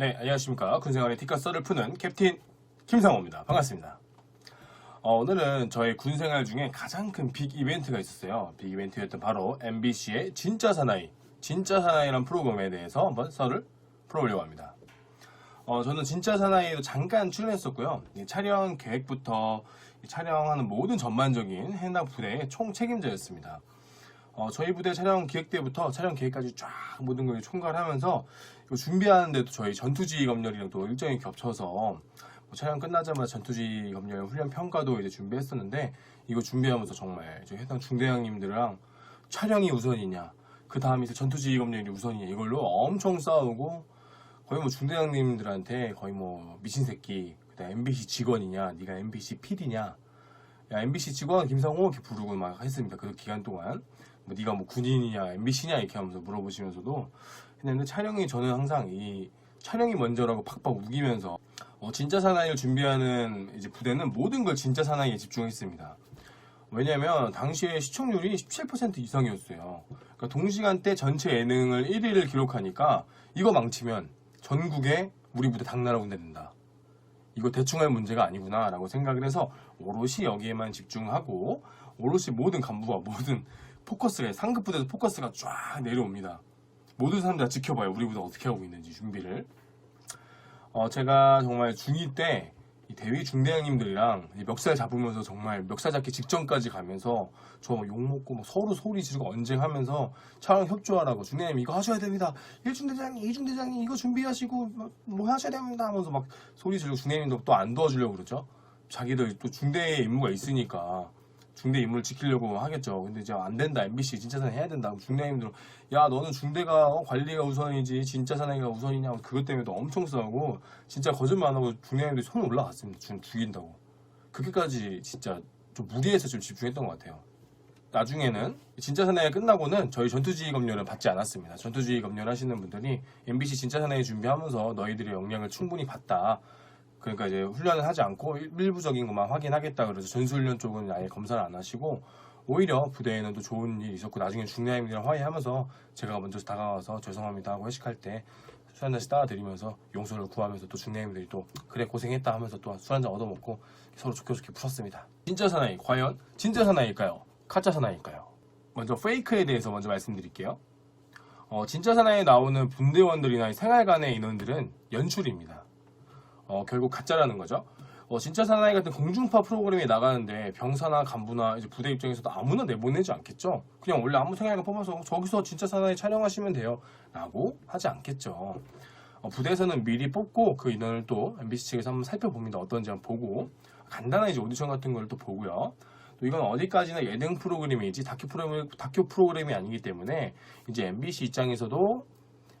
네, 안녕하십니까. 군생활의 티카 썰을 푸는 캡틴 김상호입니다. 반갑습니다. 어, 오늘은 저의 군생활 중에 가장 큰 빅 이벤트가 있었어요. 빅 이벤트였던 바로 MBC의 진짜 사나이, 진짜 사나이라는 프로그램에 대해서 한번 썰을 풀어보려고 합니다. 어, 저는 진짜 사나이로 잠깐 출연했었고요. 이 촬영 계획부터 이 촬영하는 모든 전반적인 해당 부대의 총 책임자였습니다. 어, 저희 부대 촬영 기획 때부터 촬영 계획까지 쫙 모든 걸 총괄하면서 이거 준비하는데도 저희 전투지 검열이랑 또 일정이 겹쳐서 뭐 촬영 끝나자마자 전투지 검열 훈련 평가도 이제 준비했었는데 이거 준비하면서 정말 저희 해당 중대장님들이랑 촬영이 우선이냐 그 다음에 이제 전투지 검열이 우선이냐 이걸로 엄청 싸우고 거의 뭐 중대장님들한테 거의 뭐 미친 새끼 MBC 직원이냐 네가 MBC PD냐. 야 MBC 직원 김상호 이렇게 부르고 막 했습니다. 그 기간 동안. 뭐 네가 뭐 군인이냐 MBC냐 이렇게 하면서 물어보시면서도 했는데 촬영이 저는 항상 이 촬영이 먼저라고 팍팍 우기면서 어, 진짜 사나이를 준비하는 이제 부대는 모든 걸 진짜 사나이에 집중했습니다. 왜냐면 당시에 시청률이 17% 이상이었어요. 그러니까 동시간대 전체 예능을 1위를 기록하니까 이거 망치면 전국에 우리 부대 당나라 군대 된다. 이거 대충 할 문제가 아니구나 라고 생각을 해서 오롯이 여기에만 집중하고 오롯이 모든 간부와 모든 포커스가 상급 부대에서 포커스가 쫙 내려옵니다. 모든 사람들 다 지켜봐요. 우리 부대 어떻게 하고 있는지 준비를. 어, 제가 정말 중2 때이 대위 중대장님들이랑 이 멱살 잡으면서 정말 멱살 잡기 직전까지 가면서 저 욕 먹고 막 서로 소리 지르고 언쟁하면서 촬영 협조하라고 중대장님 이거 하셔야 됩니다. 1중대장님, 2중대장님 이거 준비하시고 뭐, 뭐 하셔야 됩니다 하면서 막 소리 지르고 중대장님도 또 안 도와주려고 그러죠. 자기들 또 중대의 임무가 있으니까 중대 임무를 지키려고 하겠죠. 근데 이제 안 된다. MBC 진짜 사나이 해야 된다. 그럼 중대님들은 야 너는 중대가 어, 관리가 우선이지 진짜 사나이가 우선이냐 그것 때문에도 엄청 싸우고 진짜 거짓말 안 하고 중대님들이 손 올라갔습니다. 중 죽인다고. 그렇게까지 진짜 좀 무리해서 좀 집중했던 것 같아요. 나중에는 진짜 사나이 끝나고는 저희 전투지휘 검열은 받지 않았습니다. 전투지휘 검열 하시는 분들이 MBC 진짜 사나이 준비하면서 너희들의 역량을 충분히 봤다. 그러니까 이제 훈련을 하지 않고 일- 일부적인 것만 확인하겠다 그래서 전수훈련 쪽은 아예 검사를 안 하시고 오히려 부대에는 또 좋은 일이 있었고 나중에 중대장님들이랑 화해하면서 제가 먼저 다가와서 죄송합니다 하고 회식할 때 술 한 잔씩 따라드리면서 용서를 구하면서 또 중대장님들이 또 그래 고생했다 하면서 또 술 한잔 얻어먹고 서로 좋게 좋게 풀었습니다 진짜 사나이 과연 진짜 사나이일까요? 가짜 사나이일까요? 먼저 페이크에 대해서 먼저 말씀드릴게요 어, 진짜 사나이에 나오는 분대원들이나 생활관의 인원들은 연출입니다 어, 결국 가짜라는 거죠. 어, 진짜 사나이 같은 공중파 프로그램에 나가는데 병사나 간부나 이제 부대 입장에서도 아무나 내보내지 않겠죠. 그냥 원래 아무 생각을 뽑아서 저기서 진짜 사나이 촬영하시면 돼요. 라고 하지 않겠죠. 어, 부대에서는 미리 뽑고 그 인원을 또 MBC 측에서 한번 살펴봅니다. 어떤지 한번 보고 간단한 이제 오디션 같은 걸 또 보고요. 또 이건 어디까지나 예능 프로그램이지 다큐 프로그램 다큐 프로그램이 아니기 때문에 이제 MBC 입장에서도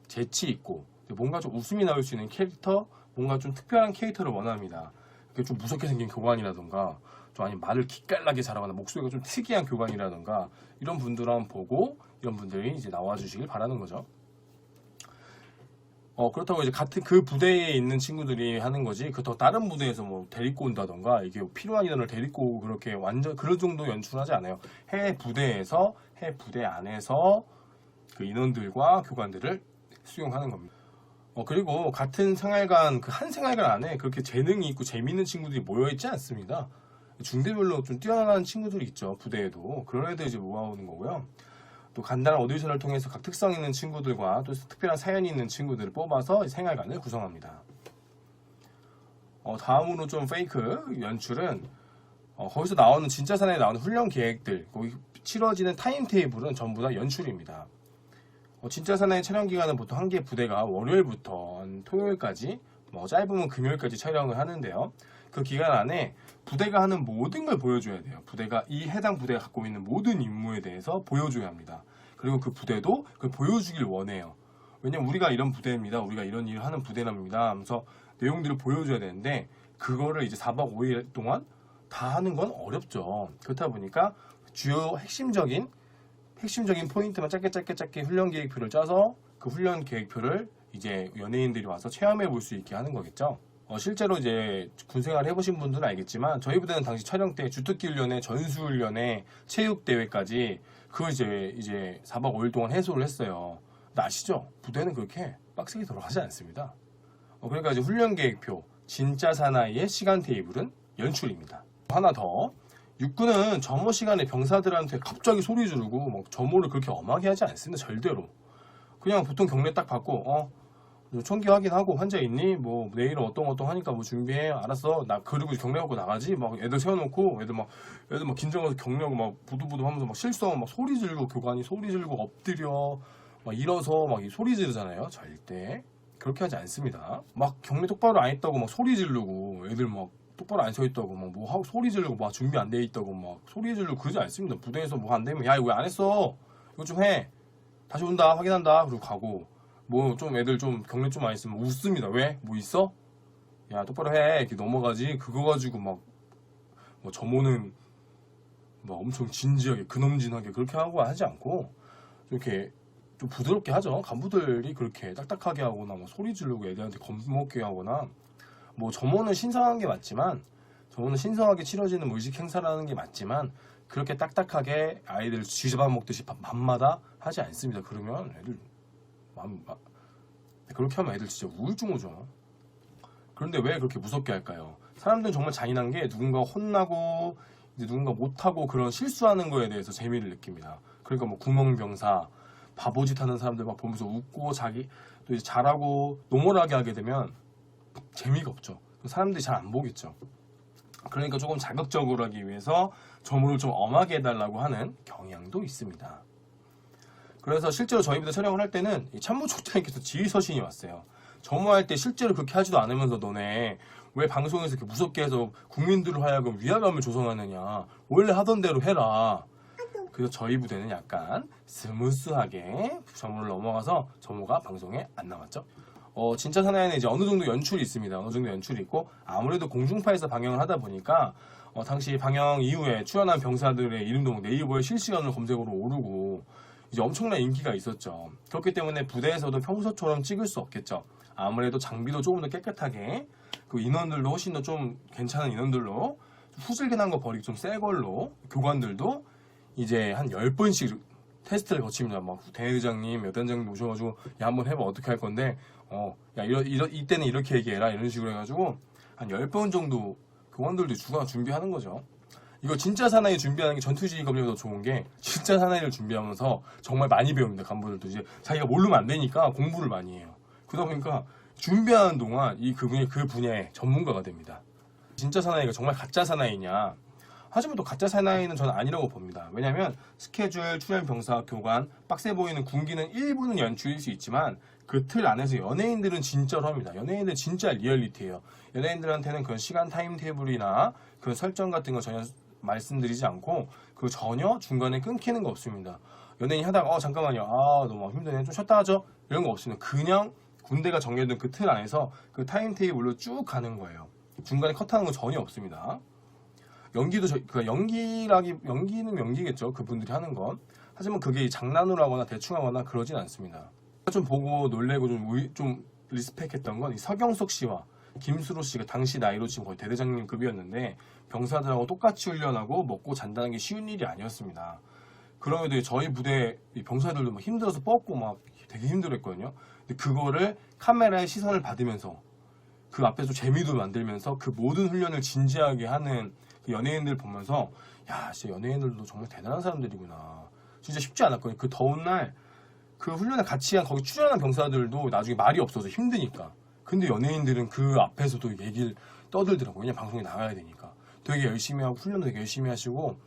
재치 있고 뭔가 좀 웃음이 나올 수 있는 캐릭터, 뭔가 좀 특별한 캐릭터를 원합니다. 이렇게 좀 무섭게 생긴 교관이라던가, 좀 아니면 말을 기깔나게 잘하거나 목소리가 좀 특이한 교관이라던가 이런 분들 한번 보고 이런 분들이 이제 나와주시길 바라는 거죠. 어 그렇다고 이제 같은 그 부대에 있는 친구들이 하는 거지 그더 다른 부대에서 뭐 데리고 온다던가 이게 필요한 인원을 데리고 그렇게 완전 그런 정도 연출하지 않아요. 해 부대에서 해 부대 안에서 그 인원들과 교관들을 수용하는 겁니다. 어, 그리고 같은 생활관, 그 한 생활관 안에 그렇게 재능이 있고 재밌는 친구들이 모여있지 않습니다. 중대별로 좀 뛰어난 친구들이 있죠, 부대에도. 그런 애들 이제 모아오는 거고요. 또 간단한 오디션을 통해서 각 특성 있는 친구들과 또 특별한 사연이 있는 친구들을 뽑아서 생활관을 구성합니다. 어, 다음으로 좀 페이크 연출은 어, 거기서 나오는 진짜 사나이에 나오는 훈련 계획들, 거기 치러지는 타임 테이블은 전부 다 연출입니다. 어, 진짜 사나이 촬영 기간은 보통 한 개 부대가 월요일부터 토요일까지, 뭐 짧으면 금요일까지 촬영을 하는데요. 그 기간 안에 부대가 하는 모든 걸 보여줘야 돼요. 부대가 이 해당 부대가 갖고 있는 모든 임무에 대해서 보여줘야 합니다. 그리고 그 부대도 그걸 보여주길 원해요. 왜냐면 우리가 이런 부대입니다. 우리가 이런 일을 하는 부대랍니다. 하면서 내용들을 보여줘야 되는데 그거를 이제 4박 5일 동안 다 하는 건 어렵죠. 그렇다 보니까 주요 핵심적인 핵심적인 포인트만 짧게 짧게 짧게 훈련 계획표를 짜서 그 훈련 계획표를 이제 연예인들이 와서 체험해 볼 수 있게 하는 거겠죠. 어, 실제로 이제 군생활 해보신 분들은 알겠지만 저희 부대는 당시 촬영 때 주특기 훈련에 전수 훈련에 체육 대회까지 그 이제 이제 4박 5일 동안 해소를 했어요. 아시죠? 부대는 그렇게 빡세게 돌아가지 않습니다. 어, 그러니까 이제 훈련 계획표, 진짜 사나이의 시간 테이블은 연출입니다. 하나 더. 육군은 점호 시간에 병사들한테 갑자기 소리 지르고 막 점호를 그렇게 엄하게 하지 않습니다. 절대로. 그냥 보통 경례 딱 받고 어 총기 확인하고 환자 있니? 뭐 내일은 어떤 어떤 하니까 뭐 준비해. 알았어. 나 그리고 경례하고 나가지. 막 애들 세워놓고 애들 막 애들 막 긴장해서 경례하고 막 부두부두 하면서 막 실수하고 막 소리 지르고 교관이 소리 지르고 엎드려 막 일어서 막이 소리 지르잖아요. 절대 그렇게 하지 않습니다. 막 경례 똑바로 안 했다고 막 소리 지르고 애들 막 똑바로 안 서 있다고 막 뭐 하고 소리 지르고 막 준비 안 돼 있다고 막 소리 지르고 그러지 않습니다. 부대에서 뭐 안 되면 야 이거 왜 안 했어? 이거 좀 해. 다시 온다 확인한다 그리고 가고 뭐 좀 애들 좀 경례 좀안 있으면 웃습니다. 왜? 뭐 있어? 야 똑바로 해 이렇게 넘어가지 그거 가지고 막 뭐 점호는 막 엄청 진지하게 근엄진하게 그렇게 하고 하지 않고 이렇게 좀 부드럽게 하죠. 간부들이 그렇게 딱딱하게 하거나 뭐 소리 지르고 애들한테 겁먹게 하거나 뭐 점호는 신성한 게 맞지만 점호는 신성하게 치러지는 뭐 의식 행사라는 게 맞지만 그렇게 딱딱하게 아이들 쥐잡아 먹듯이 밤- 밤마다 하지 않습니다. 그러면 애들 마음 마- 그렇게 하면 애들 진짜 우울증 오죠. 그런데 왜 그렇게 무섭게 할까요? 사람들은 정말 잔인한 게 누군가 혼나고 이제 누군가 못하고 그런 실수하는 거에 대해서 재미를 느낍니다. 그러니까 뭐 구멍병사, 바보짓 하는 사람들 막 보면서 웃고 자기 또 이제 잘하고 노멀하게 하게 되면 재미가 없죠. 사람들이 잘 안 보겠죠. 그러니까 조금 자극적으로 하기 위해서 점호를 좀 엄하게 해달라고 하는 경향도 있습니다. 그래서 실제로 저희 부대 촬영을 할 때는 이 참모총장님께서 지휘서신이 왔어요. 점호할 때 실제로 그렇게 하지도 않으면서 너네 왜 방송에서 이렇게 무섭게 해서 국민들을 하여금 위화감을 조성하느냐. 원래 하던 대로 해라. 그래서 저희 부대는 약간 스무스하게 점호를 넘어가서 점호가 방송에 안 나왔죠. 어, 진짜 사나이는 이제 어느 정도 연출이 있습니다. 어느 정도 연출이 있고 아무래도 공중파에서 방영을 하다 보니까 어, 당시 방영 이후에 출연한 병사들의 이름도 뭐 네이버에 실시간으로 검색어로 오르고 이제 엄청난 인기가 있었죠. 그렇기 때문에 부대에서도 평소처럼 찍을 수 없겠죠. 아무래도 장비도 조금 더 깨끗하게 그 인원들도 훨씬 더 좀 괜찮은 인원들로 후질근한 거 버리고 좀 새 걸로 교관들도 이제 한 10번씩 테스트를 거칩니다. 막 대회장님, 여단장님 오셔가지고 야 한번 해봐 어떻게 할 건데 어 야 이러, 이러 이때는 이렇게 얘기해라 이런 식으로 해가지고 한 10번 정도 교관들도 주가 준비하는 거죠. 이거 진짜 사나이 준비하는 게 전투지휘 검역보다 좋은 게 진짜 사나이를 준비하면서 정말 많이 배웁니다. 간부들도 이제 자기가 모르면 안 되니까 공부를 많이 해요. 그러다 보니까 준비하는 동안 이 그분이 그 분야의 전문가가 됩니다. 진짜 사나이가 정말 가짜 사나이냐? 하지만 또 가짜 사나이는 저는 아니라고 봅니다. 왜냐하면 스케줄, 출연 병사, 교관, 빡세 보이는 군기는 일부는 연출일 수 있지만 그 틀 안에서 연예인들은 진짜로 합니다. 연예인들은 진짜 리얼리티예요. 연예인들한테는 그런 시간 타임 테이블이나 그런 설정 같은 거 전혀 말씀드리지 않고 그 전혀 중간에 끊기는 거 없습니다. 연예인 하다가 어 잠깐만요. 아 너무 힘드네. 좀 쉬었다 하죠. 이런 거 없습니다. 그냥 군대가 정해둔 그 틀 안에서 그 타임 테이블로 쭉 가는 거예요. 중간에 컷하는 거 전혀 없습니다. 연기도 저, 그 연기라기 연기는 연기겠죠. 그분들이 하는 건. 하지만 그게 장난으로 하거나 대충 하거나 그러진 않습니다. 좀 보고 놀래고 좀, 의- 좀 리스펙했던 건 이 서경석 씨와 김수로 씨가 당시 나이로 지금 거의 대대장님급이었는데 병사들하고 똑같이 훈련하고 먹고 잔다는 게 쉬운 일이 아니었습니다. 그럼에도 저희 부대 이 병사들도 막 힘들어서 뻗고 막 되게 힘들었거든요. 근데 그거를 카메라의 시선을 받으면서 그 앞에서 재미도 만들면서 그 모든 훈련을 진지하게 하는 그 연예인들 보면서 야 진짜 연예인들도 정말 대단한 사람들이구나. 진짜 쉽지 않았거든요. 그 더운 날 그 훈련에 같이 한 거기 출연한 병사들도 나중에 말이 없어서 힘드니까. 근데 연예인들은 그 앞에서도 얘기를 떠들더라고요. 왜냐면 방송에 나가야 되니까. 되게 열심히 하고 훈련도 되게 열심히 하시고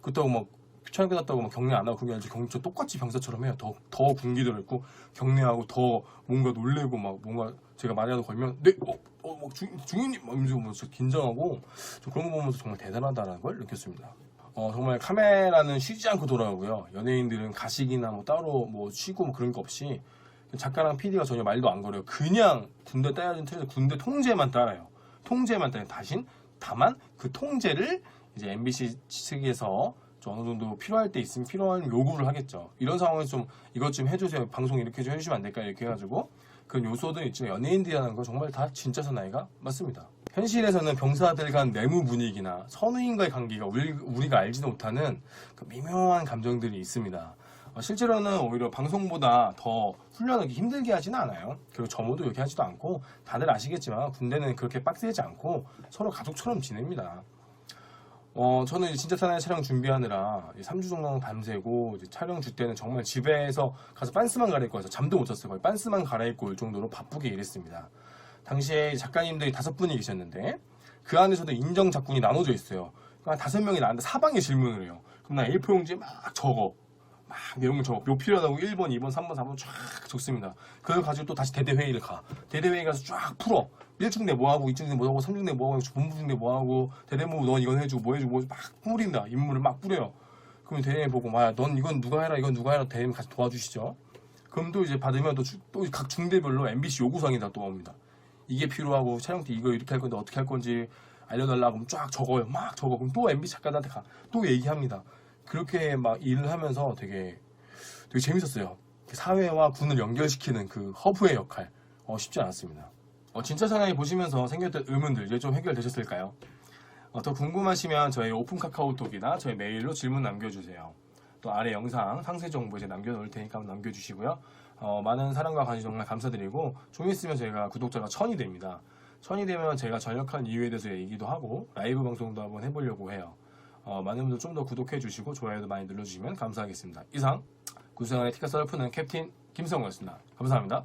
그렇다고 막 촬영 끝났다고 막 경례 안 하고 그게 아니라 경, 저 똑같이 병사처럼 해요. 더, 더 군기도 있고 경례하고 더 뭔가 놀래고 막 뭔가 제가 말이라도 걸면 네, 어, 어, 막 중, 중위님 막 이러면서 뭐 긴장하고 저 그런 거 보면서 정말 대단하다는 걸 느꼈습니다. 어, 정말 카메라는 쉬지 않고 돌아오고요. 연예인들은 가식이나 뭐 따로 뭐 쉬고 뭐 그런 거 없이 작가랑 PD가 전혀 말도 안 걸어요. 그냥 군대 따야진 틀에서 군대 통제만 따라요. 통제만 따요. 다신 다만 그 통제를 이제 MBC 측에서 좀 어느 정도 필요할 때 있으면 필요한 요구를 하겠죠. 이런 상황에서 좀 이것 좀 해주세요. 방송 이렇게 좀 해주시면 안 될까요? 이렇게 해가지고 그런 요소도 있지만 연예인들이라는 거 정말 다 진짜 사나이가 맞습니다. 현실에서는 병사들 간 내무 분위기나 선우인과의 관계가 우리, 우리가 알지도 못하는 그 미묘한 감정들이 있습니다. 어, 실제로는 오히려 방송보다 더 훈련하기 힘들게 하지는 않아요. 그리고 저모도 이렇게 하지도 않고 다들 아시겠지만 군대는 그렇게 빡세지 않고 서로 가족처럼 지냅니다. 어, 저는 진짜 사나이 촬영 준비하느라 3주 정도 밤새고 촬영 줄 때는 정말 집에서 가서 빤스만 갈아입고 와서 잠도 못 잤어요. 거의 빤스만 갈아입고 올 정도로 바쁘게 일했습니다. 당시에 작가님들이 다섯 분이 계셨는데 그 안에서도 인정 작군이 나눠져 있어요. 그러니까 다섯 명이 나한테 사방에 질문을 해요. 그럼 나 A4 용지에 막 적어. 막 내용을 적어. 요 필요하다고 1번, 2번, 3번, 4번 쫙 적습니다. 그걸 가지고 또 다시 대대회의를 가. 대대회의 가서 쫙 풀어. 1중대 뭐하고, 2중대 뭐하고, 3중대 뭐하고, 본부중대 뭐하고, 대대모부 넌 이건 해주고, 뭐 해주고, 막 뿌린다. 인물을 막 뿌려요. 그러면 대대회 보고, 아, 넌 이건 누가 해라, 이건 누가 해라, 대대회 같이 도와주시죠. 그럼 또 이제 받으면 또 각 중대별로 MBC 요구사항이 다 또 옵니다. 이게 필요하고 촬영 때 이거 이렇게 할 건데 어떻게 할 건지 알려달라 그럼 쫙 적어요. 막 적어. 그럼 또 MBC 작가들한테 가. 또 얘기합니다. 그렇게 막 일을 하면서 되게 되게 재밌었어요. 사회와 군을 연결시키는 그 허브의 역할. 어, 쉽지 않았습니다. 어, 진짜 사나이 보시면서 생겼던 의문들 이제 좀 해결되셨을까요? 어, 더 궁금하시면 저희 오픈 카카오톡이나 저희 메일로 질문 남겨주세요. 또 아래 영상 상세 정보 이제 남겨놓을 테니까 남겨주시고요. 어, 많은 사랑과 관심 정말 감사드리고 좀 있으면 저희가 구독자가 천이 됩니다. 천이 되면 제가 전역한 이유에 대해서 얘기도 하고 라이브 방송도 한번 해보려고 해요. 어, 많은 분들 좀 더 구독해 주시고 좋아요도 많이 눌러주시면 감사하겠습니다. 이상 구성원의 티켓 썰 푸는 캡틴 김성우였습니다. 감사합니다.